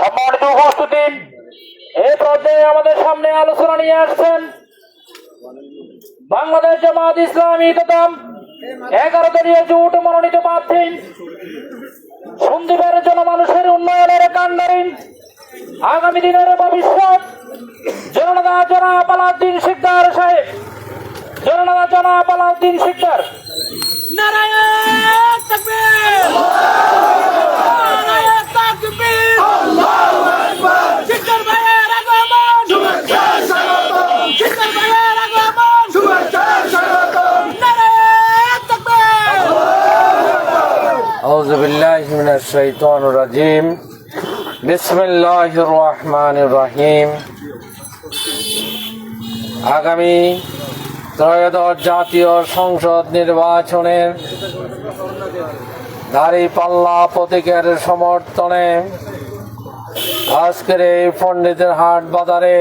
সম্মানিত উপস্থিতি পর্যায়ে আমাদের সামনে আলোচনা নিয়ে আসছেন বাংলাদেশ জামাত ইসলামী এগারো দলীয় জোট মনোনীত প্রার্থী, সন্দীপের জনমানুষের উন্নয়নের কাণ্ডারী আগামী দিনের ভবিষ্যৎ। জনতা জনা পালাউদ্দিন শিকদার সাহেব জনতা জনা পালাউদ্দিন শিকদার। নারায়ণ أعوذ بالله من الشيطان الرجيم بسم الله الرحمن الرحيم আগামী ত্রয়োদশ জাতীয় সংসদ নির্বাচনের দাড়ি পাল্লা প্রতীকের সমর্থনে আজকের এই পণ্ডিতের হাট বাজারে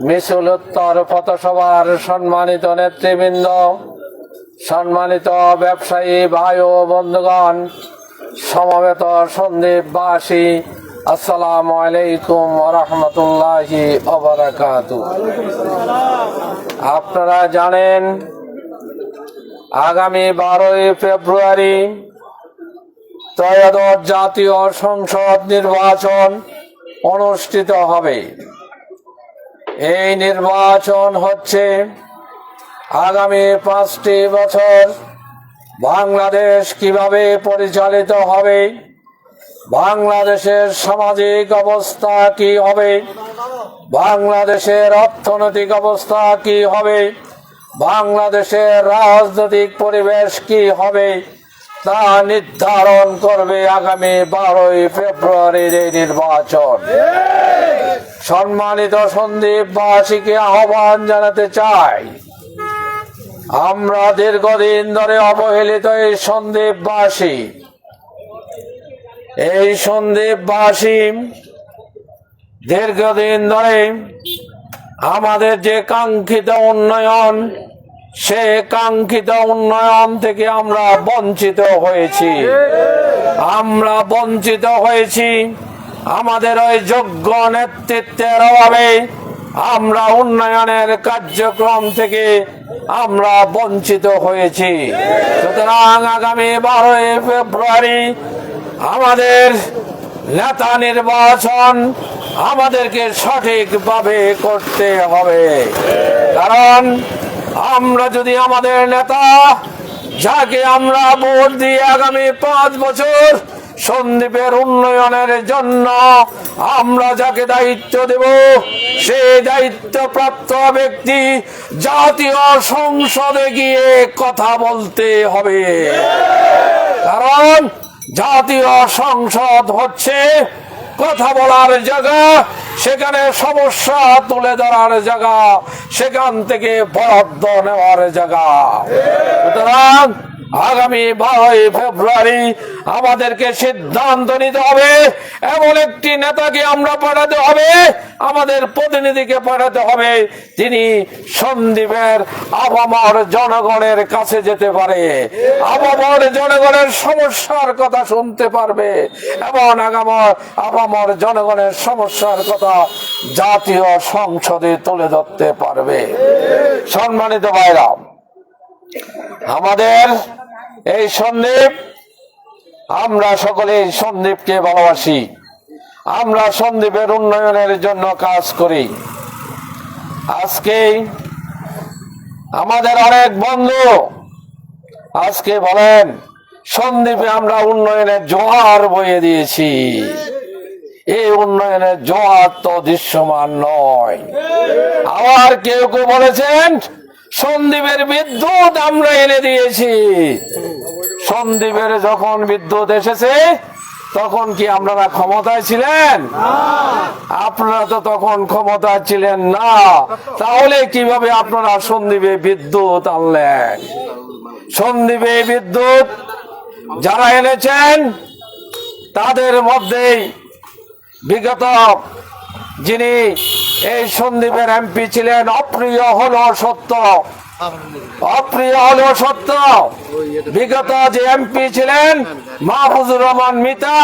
মিছিল উত্তর পথসভার সম্মানিত নেতৃবৃন্দ সম্মানিত ব্যবসায়ী ভাই ও বন্ধুগণ, সমবেত সন্দীপ বাসী আসসালামু আলাইকুম রহমতুল্লাহি আপনারা জানেন, আগামী বারোই ফেব্রুয়ারি ত্রয়োদশ জাতীয় সংসদ নির্বাচন অনুষ্ঠিত হবে। এই নির্বাচন হচ্ছে আগামী পাঁচটি বছর বাংলাদেশ কীভাবে পরিচালিত হবে? বাংলাদেশের সামাজিক অবস্থা কি হবে? বাংলাদেশের অর্থনৈতিক অবস্থা কি হবে? বাংলাদেশের রাজনৈতিক পরিবেশ কি হবে? তা নির্ধারণ করবে আগামী বারোই ফেব্রুয়ারির এই নির্বাচন। সম্মানিত সন্দীপবাসীকে আহ্বান জানাতে চাই। আমরা দীর্ঘদিন ধরে অবহেলিত এই সন্দীপবাসী এই সন্দীপবাসী দীর্ঘদিন ধরে আমাদের যে কাঙ্ক্ষিত উন্নয়ন, সে কাঙ্ক্ষিত উন্নয়ন থেকে আমরা বঞ্চিত হয়েছি। আমরা বঞ্চিত হয়েছি আমাদের ওই যোগ্য নেতৃত্বের অভাবে আমরা উন্নয়নের কার্যক্রম থেকে আমরা বঞ্চিত হয়েছি। সুতরাং আগামী বারোই ফেব্রুয়ারি আমাদের নেতা নির্বাচন আমাদেরকে সঠিকভাবে করতে হবে। কারণ আমরা যদি আমাদের নেতা, যাকে আমরা ভোট দিয়ে আগামী পাঁচ বছর সন্দীপের উন্নয়নের জন্য আমরা যাকে দায়িত্ব দেব সেই দায়িত্ব প্রাপ্ত ব্যক্তি জাতীয় সংসদে গিয়ে কথা বলতে হবে। কারণ জাতীয় সংসদ হচ্ছে কথা বলার জায়গা, সেখানে সমস্যা তুলে ধরার জায়গা, সেখান থেকে বরাদ্দ নেওয়ার জায়গা। সুতরাং আগামী বারোই ফেব্রুয়ারি আমাদেরকে সিদ্ধান্ত নিতে হবে। এমন একটি নেতাকে আমরা পাঠাতে হবে, আমাদের প্রতিনিধিকে পাঠাতে হবে তিনি সন্দীপের আবামর জনগণের কাছে যেতে পারে। আবামর জনগণের সমস্যার কথা শুনতে পারবে এবং আগামর আবামর জনগণের সমস্যার কথা জাতীয় সংসদে তুলে ধরতে পারবে। সম্মানিত ভাইরাম আমাদের এই সন্দীপ আমরা সকলে এই সন্দীপকে ভালোবাসি। আমরা সন্দীপের উন্নয়নের জন্য কাজ করি। আজকে আমাদের অনেক বন্ধু আজকে বলেন সন্দীপে আমরা উন্নয়নের জোয়ার বয়ে দিয়েছি। এই উন্নয়নের জোয়ার তো দৃশ্যমান নয়। আবার কেউ কেউ বলেছেন সন্দীপের বিদ্যুৎ আমরা এনে দিয়েছি। সন্দীপের যখন বিদ্যুৎ এসেছে, তখন কি আপনারা ক্ষমতায় ছিলেন? আপনারা তো তখন ক্ষমতায় ছিলেন না। তাহলে কীভাবে আপনারা সন্দীপে বিদ্যুৎ আনলেন? সন্দীপে বিদ্যুৎ যারা এনেছেন, তাদের মধ্যেই বিগত যিনি এই সন্দীপের এমপি ছিলেন, অপ্রিয় হলো সত্য। অপ্রিয় হলেও সত্য। বিগত যে এমপি ছিলেন, মাহফুজুর রহমান মিতা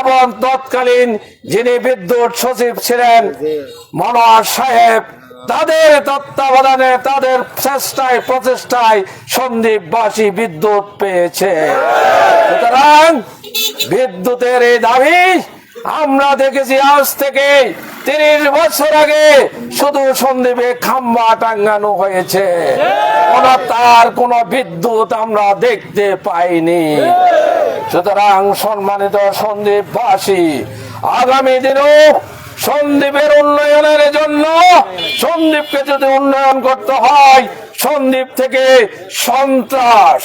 এবং তৎকালীন যিনি বিদ্যুৎ সচিব ছিলেন, মনোয়ার সাহেব, তাদের তত্ত্বাবধানে, তাদের চেষ্টায়, প্রচেষ্টায় সন্দীপবাসী বিদ্যুৎ পেয়েছে। সুতরাং বিদ্যুতের এই দাবি আমরা দেখেছি আজ থেকে তিরিশ বছর আগে শুধু সন্দীপে খাম্বা টাঙ্গানো হয়েছে। তার কোন বিদ্যুৎ আমরা দেখতে পাইনি। সুতরাং সম্মানিত সন্দীপবাসী আগামী দিনেও সন্দীপের উন্নয়নের জন্য সন্দীপকে যদি উন্নয়ন করতে হয় সন্দীপ থেকে সন্ত্রাস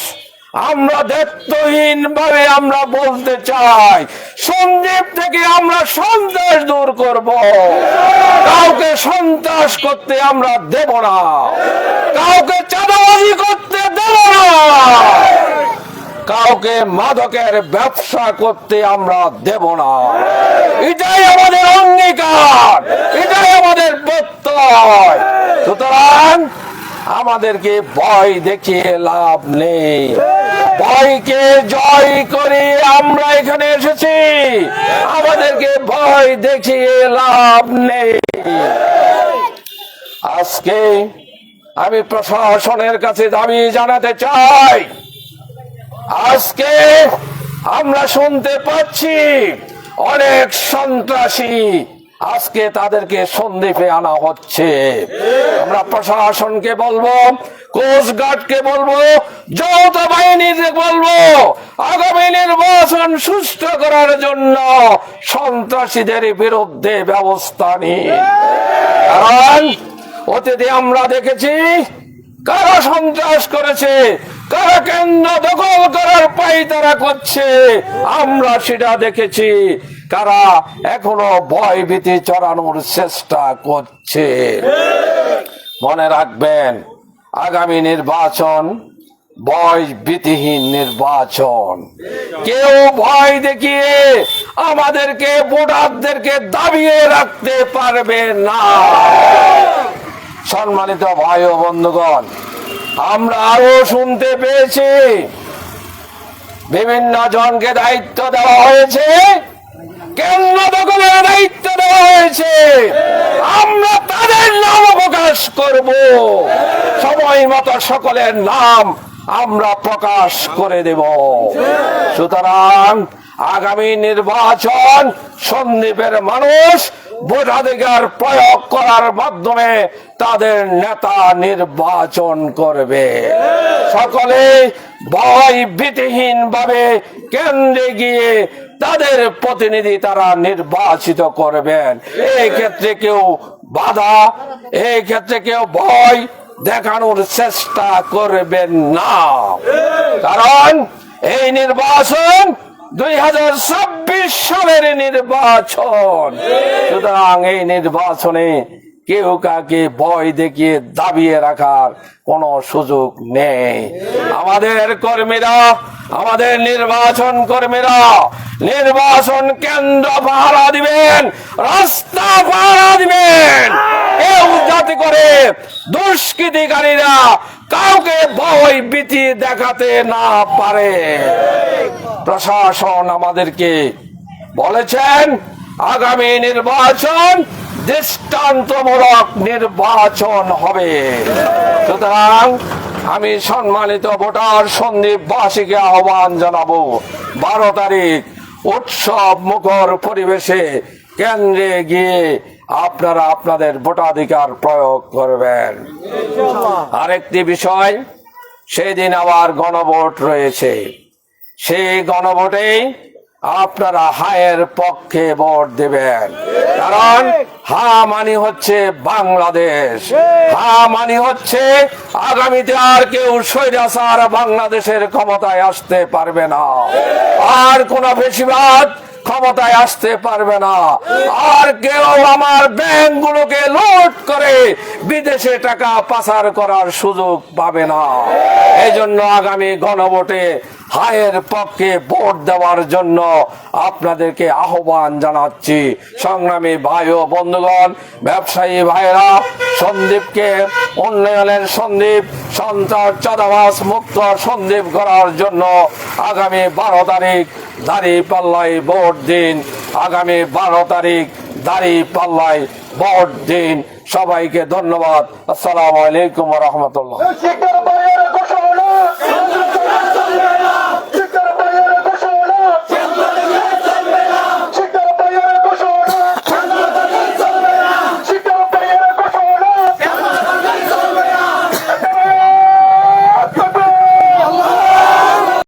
আমরা দায়িত্বহীন ভাবে আমরা বলতে চাই, সন্দীপ থেকে আমরা সন্ত্রাস দূর করব। কাউকে সন্ত্রাস করতে আমরা দেব না। কাউকে চাঁদাবাজি করতে দেব না। কাউকে মাদকের ব্যবসা করতে আমরা দেব না। এটাই আমাদের অঙ্গীকার, এটাই আমাদের প্রত্যয়। সুতরাং আমাদেরকে ভয় দেখিয়ে লাভ নেই। ভয়কে জয় করে আমরা এখানে এসেছি। আমাদেরকে ভয় দেখিয়ে লাভ নেই। আজকে আমি প্রশাসনের কাছে দাবি জানাতে চাই। আজকে আমরা শুনতে পাচ্ছি অনেক সন্ত্রাসী আজকে তাদেরকে সন্দ্বীপে আনা হচ্ছে। আমরা প্রশাসনকে বলব কোস্টগার্ডকে বলব, যৌথ বাহিনীকে বলব, আগামী নির্বাচন সুষ্ঠু করার জন্য সন্ত্রাসীদের বিরুদ্ধে ব্যবস্থা নিন অতীতে আমরা দেখেছি, কারা সন্ত্রাস করেছে, কারা কেন্দ্র দখল করার পাই তারা করছে, আমরা সেটা দেখেছি। কারা এখনও ভয় ভীতি চড়ানোর চেষ্টা করছে। মনে রাখবেন, আগামী নির্বাচন ভয় ভীতিহীন নির্বাচন। কেউ ভয় দেখিয়ে আমাদেরকে ভোটারদেরকে দাবিয়ে রাখতে পারবে না। সম্মানিত ভাই ও বন্ধুগণ, আমরা আরও শুনতে পেয়েছি। বিভিন্ন জনকে দায়িত্ব দেওয়া হয়েছে কেন্দ্র দখলের দায়িত্ব দেওয়া হয়েছে আমরা তাদের নাম প্রকাশ করব মতো সকলের নাম আমরা প্রকাশ করে দেব। সুতরাং আগামী নির্বাচন সন্দীপের মানুষ ভোটাধিকার প্রয়োগ করার মাধ্যমে তাদের নেতা নির্বাচন করবে। সকলে ভয় ভীতিহীন ভাবে কেন্দ্রে গিয়ে তাদের প্রতিনিধি তারা নির্বাচিত করবেন। এই ক্ষেত্রে কেউ বাধা, এই ক্ষেত্রে কেউ ভয় দেখানোর চেষ্টা করবেন না। কারণ এই নির্বাচন দুই হাজার চব্বিশ সালের নির্বাচন। সুতরাং এই নির্বাচনে কেউ কাকে ভয় দেখিয়ে দাবিয়ে রাখার কোনো সুযোগ নেই। আমাদের কর্মীরা, আমাদের নির্বাচন কর্মীরা নির্বাচন কেন্দ্র পাহারা দিবেন, রাস্তা পাহারা দিবেন। কেউ যাতে করে দুষ্কৃতিকারীরা কাউকে ভয় ভীতি দেখাতে না পারে। প্রশাসন আমাদেরকে বলেছেন, আগামী নির্বাচন দৃষ্টান্তমূলক নির্বাচন হবে। সুতরাং আমি সম্মানিত ভোটার সন্দীপবাসীকে আহ্বান জানাব, বারো তারিখ উৎসব মুখর পরিবেশে কেন্দ্রে গিয়ে আপনারা আপনাদের ভোটাধিকার প্রয়োগ করবেন। আরেকটি বিষয়, সেদিন আবার গণভোট রয়েছে। সেই গণভোটেই আপনারা হায়ের পক্ষে ভোট দেবেন। কারণ হা মানি হচ্ছে বাংলাদেশ। হা মানি হচ্ছে আগামীতে আর কেউ স্বৈরাচার বাংলাদেশের ক্ষমতায় আসতে পারবে না। আর কোন বেশিরভাগ ক্ষমতায় আসতে পারবে না। আর কেউ আমার ব্যাংক গুলোকে লুট করে বিদেশে টাকা পাচার করার সুযোগ পাবে না। এই জন্য আগামী গণভোটে হায়ের পক্ষে ভোট দেওয়ার জন্য আপনাদেরকে আহ্বান জানাচ্ছি। সংগ্রামী ভাই ও বন্ধুগণ, ব্যবসায়ী ভাইরা সন্দীপকে উন্নয়নের সন্দীপ, সন্ত্রাস চাঁদাবাস মুক্ত সন্দীপ করার জন্য আগামী বারো তারিখ দাড়ি পাল্লায় ভোট দিন। আগামী বারো তারিখ দাড়ি পাল্লায় ভোট দিন। সবাইকে ধন্যবাদ। আসসালামু আলাইকুম রহমতুল্লাহ।